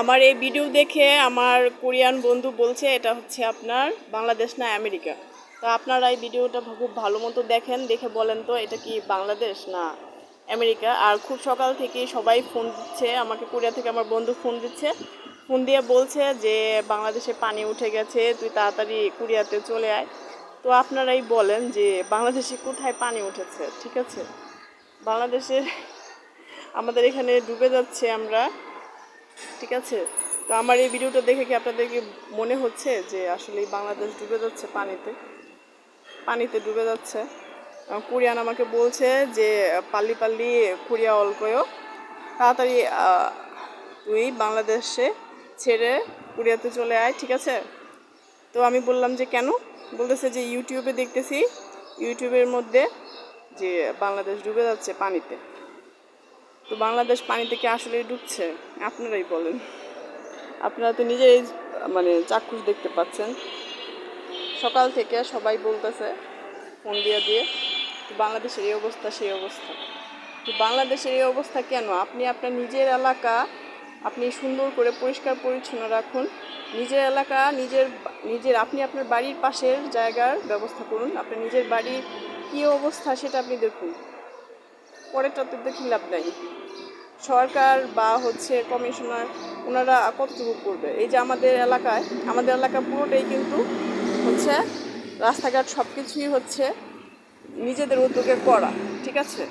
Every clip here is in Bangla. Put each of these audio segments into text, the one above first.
আমার এই ভিডিও দেখে আমার কোরিয়ান বন্ধু বলছে, এটা হচ্ছে আপনার বাংলাদেশ না আমেরিকা? তো আপনারা এই ভিডিওটা খুব ভালো মতো দেখেন, দেখে বলেন তো, এটা কি বাংলাদেশ না আমেরিকা? আর খুব সকাল থেকে সবাই ফোন দিচ্ছে, আমাকে কোরিয়া থেকে আমার বন্ধু ফোন দিচ্ছে। ফোন দিয়ে বলছে যে, বাংলাদেশে পানি উঠে গেছে, তুই তাড়াতাড়ি কোরিয়াতে চলে আয়। তো আপনারাই বলেন যে, বাংলাদেশে কোথায় পানি উঠেছে? ঠিক আছে? বাংলাদেশে আমাদের এখানে ডুবে যাচ্ছে আমরা। ঠিক আছে? তো আমার এই ভিডিওটা দেখে কি আপনাদেরকে মনে হচ্ছে যে আসলে বাংলাদেশ ডুবে যাচ্ছে পানিতে? পানিতে ডুবে যাচ্ছে। কোরিয়ান আমাকে বলছে যে, পাল্লি পাল্লি কোরিয়া অল্পয় তাড়াতাড়ি তুই বাংলাদেশে ছেড়ে কোরিয়াতে চলে আয়, ঠিক আছে? তো আমি বললাম যে, কেন? বলতেছে যে, ইউটিউবে দেখতেছি, ইউটিউবের মধ্যে যে, বাংলাদেশ ডুবে যাচ্ছে পানিতে। তো বাংলাদেশ পানিতে কি আসলে ডুবছে? আপনারাই বলেন। আপনারা তো নিজেই মানে চাক্ষুষ দেখতে পাচ্ছেন। সকাল থেকে সবাই বলতেছে, ফোন দিয়ে দিয়ে, তো বাংলাদেশের এই অবস্থা, সেই অবস্থা। তো বাংলাদেশের এই অবস্থা কেন? আপনি আপনার নিজের এলাকা, আপনি সুন্দর করে পরিষ্কার পরিচ্ছন্ন রাখুন। নিজের এলাকা, নিজের নিজের, আপনি আপনার বাড়ির পাশের জায়গার ব্যবস্থা করুন। আপনার নিজের বাড়ির কী অবস্থা সেটা আপনি দেখুন। পরেরটা তো দেখি লাভ নাই? সরকার বা হচ্ছে কমিশনার ওনারা কতটুকু করবে? এই যে আমাদের এলাকায়, আমাদের এলাকা পুরোটাই কিন্তু হচ্ছে রাস্তাঘাট সব কিছুই হচ্ছে নিজেদের উদ্যোগে করা, ঠিক আছে?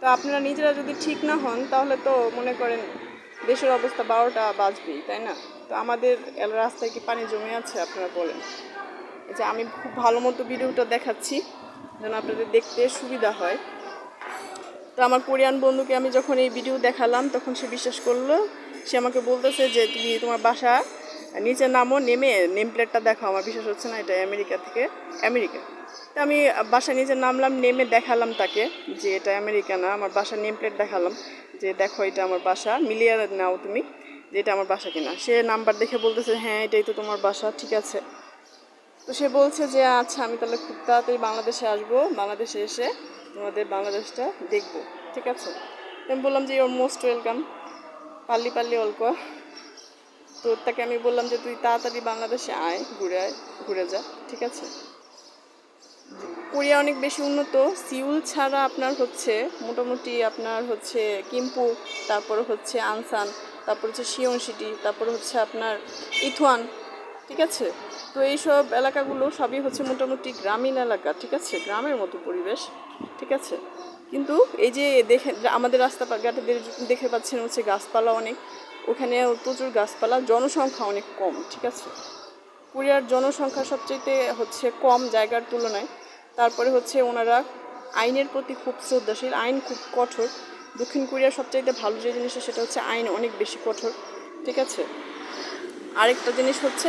তো আপনারা নিজেরা যদি ঠিক না হন, তাহলে তো মনে করেন দেশের অবস্থা বারোটা বাজবেই, তাই না? তো আমাদের রাস্তায় কি পানি জমে আছে, আপনারা বলেন। যে আমি খুব ভালো মতো ভিডিওটা দেখাচ্ছি, যেন আপনাদের দেখতে সুবিধা হয়। আমার কোরিয়ান বন্ধুকে আমি যখন এই ভিডিও দেখালাম, তখন সে বিশ্বাস করল। সে আমাকে বলতেছে যে, তুমি তোমার বাসা নিচে নামো, নেমে নেম প্লেটটা দেখো আমার বিশ্বাস হচ্ছে না, এটা আমেরিকা থেকে আমেরিকা। তো আমি বাসা নিচে নামলাম, নেমে দেখালাম তাকে যে, এটা আমেরিকা না, আমার বাসার নেম প্লেট দেখালাম যে, দেখো এটা আমার বাসা, মিলিয়ে নাও তুমি যে, এটা আমার বাসা কিনা। সে নাম্বার দেখে বলতেছে হ্যাঁ এটাই তো তোমার বাসা, ঠিক আছে। তো সে বলছে যে আচ্ছা আমি তাহলে খুব তাড়াতাড়ি বাংলাদেশে আসব। বাংলাদেশে এসে তোমাদের বাংলাদেশটা দেখব। ঠিক আছে? আমি বললাম যে ইউর মোস্ট ওয়েলকাম পাল্লি পাল্লি অল্প। তো তাকে আমি বললাম যে, তুই তাড়াতাড়ি বাংলাদেশে আয়, ঘুরে আয়, ঘুরে যা। ঠিক আছে? কোরিয়া অনেক বেশি উন্নত। সিউল ছাড়া আপনার হচ্ছে মোটামুটি আপনার হচ্ছে কিম্পু, তারপর হচ্ছে আনসান, তারপর হচ্ছে শিয়ন সিটি, তারপর হচ্ছে আপনার ইথওয়ান ঠিক আছে? তো এইসব এলাকাগুলো সবই হচ্ছে মোটামুটি গ্রামীণ এলাকা, ঠিক আছে? গ্রামের মতো পরিবেশ, ঠিক আছে? কিন্তু এই যে দেখে, আমাদের রাস্তাঘাটে দেখে পাচ্ছেন হচ্ছে গাছপালা অনেক ওখানে প্রচুর গাছপালা, জনসংখ্যা অনেক কম, ঠিক আছে? কোরিয়ার জনসংখ্যা সবচেয়ে হচ্ছে কম জায়গার তুলনায়। তারপরে হচ্ছে ওনারা আইনের প্রতি খুব শ্রদ্ধাশীল, আইন খুব কঠোর। দক্ষিণ কোরিয়ার সবচাইতে ভালো যে জিনিসটা সেটা হচ্ছে আইন অনেক বেশি কঠোর, ঠিক আছে? আরেকটা জিনিস হচ্ছে,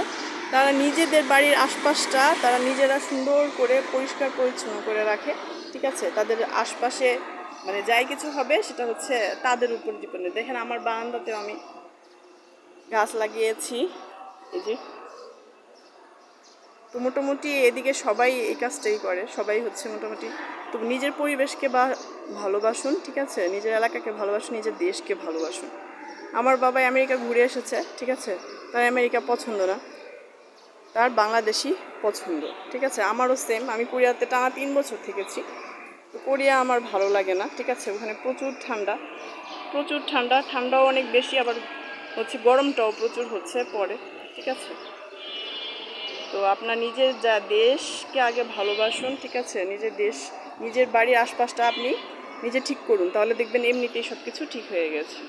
তারা নিজেদের বাড়ির আশপাশটা তারা নিজেরা সুন্দর করে পরিষ্কার পরিচ্ছন্ন করে রাখে, ঠিক আছে? তাদের আশপাশে মানে যাই কিছু হবে সেটা হচ্ছে তাদের উপর ডিপেন্ড দেখেন আমার বারান্দাতেও আমি গাছ লাগিয়েছি, এই যে। তো মোটামুটি এদিকে সবাই এই কাজটাই করে, সবাই হচ্ছে মোটামুটি তো নিজের পরিবেশকে বা ভালোবাসুন, ঠিক আছে? নিজের এলাকাকে ভালোবাসুন, নিজের দেশকে ভালোবাসুন। আমার বাবা আমেরিকা ঘুরে এসেছে, ঠিক আছে? তার আমেরিকা পছন্দ না। তার বাংলাদেশি পছন্দ, ঠিক আছে? আমারও সেম আমি কোরিয়াতে টানা তিন বছর থেকেছি। তো কোরিয়া আমার ভালো লাগে না, ঠিক আছে? ওখানে প্রচুর ঠান্ডা প্রচুর ঠান্ডা, ঠান্ডাও অনেক বেশি, আবার হচ্ছে গরমটাও প্রচুর হচ্ছে পরে, ঠিক আছে? তো আপনার নিজের যা দেশকে আগে ভালোবাসুন, ঠিক আছে? নিজের দেশ, নিজের বাড়ির আশপাশটা আপনি নিজে ঠিক করুন, তাহলে দেখবেন এমনিতেই সব কিছু ঠিক হয়ে গেছে।